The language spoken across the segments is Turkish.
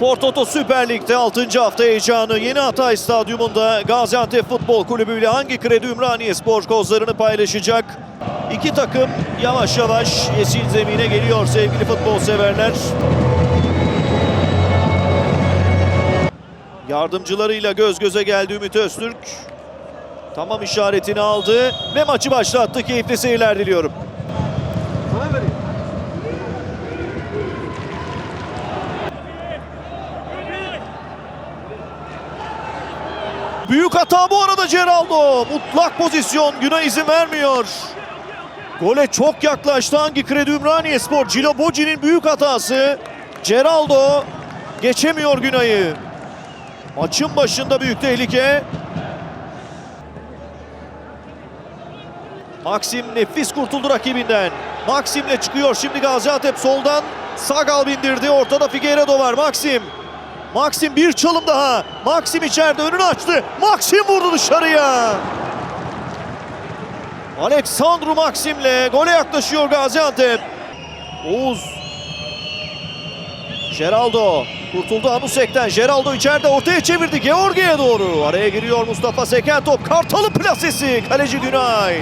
Toto Süper Lig'de 6. hafta heyecanı Yeni Hatay Stadyumunda Gaziantep Futbol Kulübü ile hangi kredi Ümraniye Spor kozlarını paylaşacak? İki takım yavaş yavaş yeşil zemine geliyor sevgili futbol severler. Yardımcılarıyla göz göze geldi Ümit Öztürk. Tamam işaretini aldı ve maçı başlattı. Keyifli seyirler diliyorum. Büyük hata bu arada Geraldo. Mutlak pozisyon Günay izin vermiyor. Gole çok yaklaştı hangi kredi Ümraniye Spor. Cilo Boci'nin büyük hatası. Geraldo geçemiyor Günay'ı. Maçın başında büyük tehlike. Maxim nefis kurtuldu rakibinden. Maxim'le çıkıyor şimdi Gaziantep soldan. Sagal bindirdi. Ortada Figueiredo var. Maxim. Maxim bir çalım daha. Maxim içeride önünü açtı. Maxim vurdu dışarıya. Aleksandru Maxim'le gole yaklaşıyor Gaziantep. Oğuz. Geraldo. Kurtuldu Anusek'ten. Geraldo içeride ortaya çevirdi. Georgi'ye doğru. Araya giriyor Mustafa Seken top. Kartal'ın plasesi. Kaleci Günay.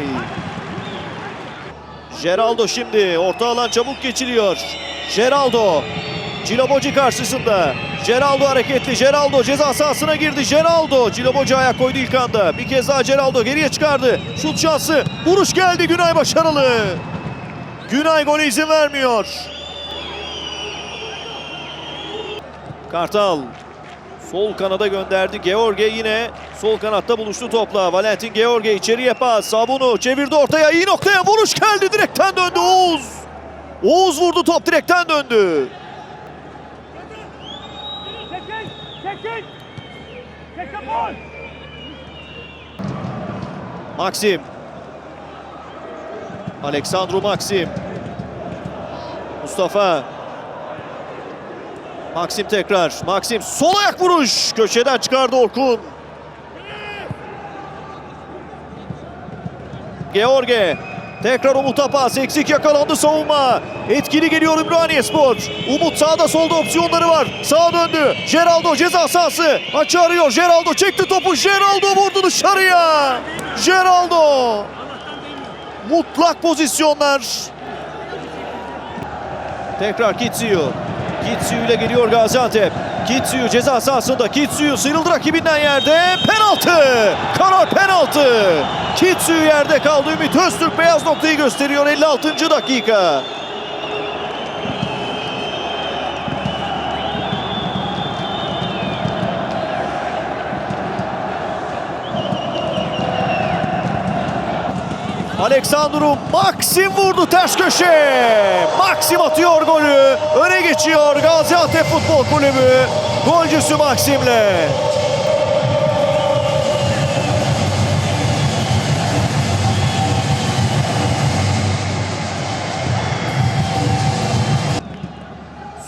Geraldo şimdi. Orta alan çabuk geçiliyor. Geraldo. Ciloboci karşısında. Geraldo hareketli. Geraldo ceza sahasına girdi. Geraldo. Ciloboci ayak koydu ilk anda. Bir kez daha Geraldo geriye çıkardı. Şut şansı. Vuruş geldi. Günay başarılı. Günay gole izin vermiyor. Kartal. Sol kanada gönderdi. George yine sol kanatta buluştu topla. Valentin George içeriye pas. Sabunu çevirdi ortaya. iyi noktaya vuruş geldi. Direkten döndü Oğuz. Oğuz vurdu top direkten döndü. Çekil! Çekil! Gol! Maxim. Aleksandru Maxim. Mustafa. Maxim tekrar. Maxim sol ayak vuruş. Köşeden çıkardı Orkun. George. Tekrar Umut'a pas. Eksik yakalandı savunma. Etkili geliyor Ümraniye Spor. Umut sağda solda opsiyonları var. Sağa döndü. Geraldo ceza sahası. Açı arıyor. Geraldo çekti topu. Geraldo vurdu dışarıya. Geraldo. Mutlak pozisyonlar. Tekrar Kitsiyu. Kitsiyu ile geliyor Gaziantep. Kitsiyu ceza sahasında. Kitsiyu sıyrıldı rakibinden yerde. Penaltı. Karar penaltı. Kitsiyu yerde kaldı. Ümit Öztürk beyaz noktayı gösteriyor 56. dakika. Aleksandru Maxim vurdu ters köşe. Maxim atıyor golü. Öne geçiyor Gaziantep Futbol Kulübü. Golcüsü Maxim'le.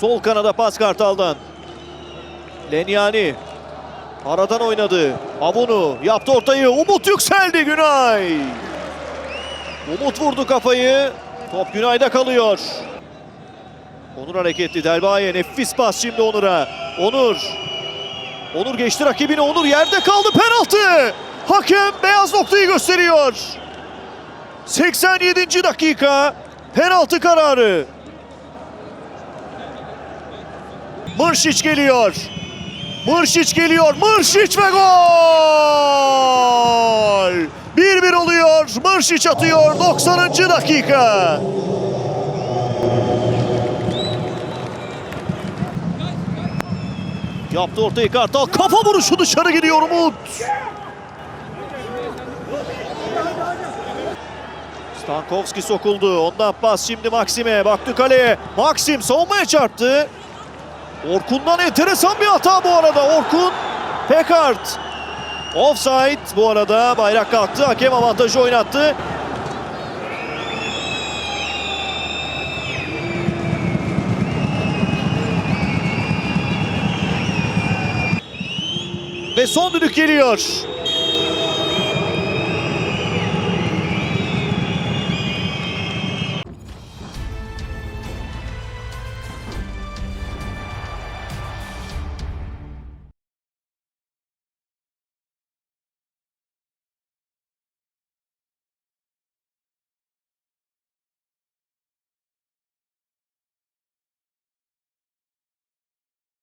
Sol kanada pas Kartal'dan. Lenyani aradan oynadı. Abunu yaptı ortayı. Umut yükseldi Günay. Umut vurdu kafayı. Top Günay'da kalıyor. Onur hareketli. Delbaye nefis pas şimdi Onur'a. Onur. Onur geçti rakibini. Onur yerde kaldı. Penaltı. Hakem beyaz noktayı gösteriyor. 87. dakika. Penaltı kararı. Mırşiç geliyor. Mırşiç geliyor. Mırşiç ve gol! 1-1 oluyor. Mırşiç atıyor 90. dakika. Yaptı ortayı Kartal. Kafa vuruşu dışarı gidiyor Umut. Stankowski sokuldu. Ondan pas şimdi Maxim'e. Baktı kaleye. Maxim savunmaya çarptı. Orkun'dan enteresan bir hata bu arada. Orkun Pekart. Offside bu arada bayrak kalktı. Hakem avantajı oynattı. Ve son düdük geliyor.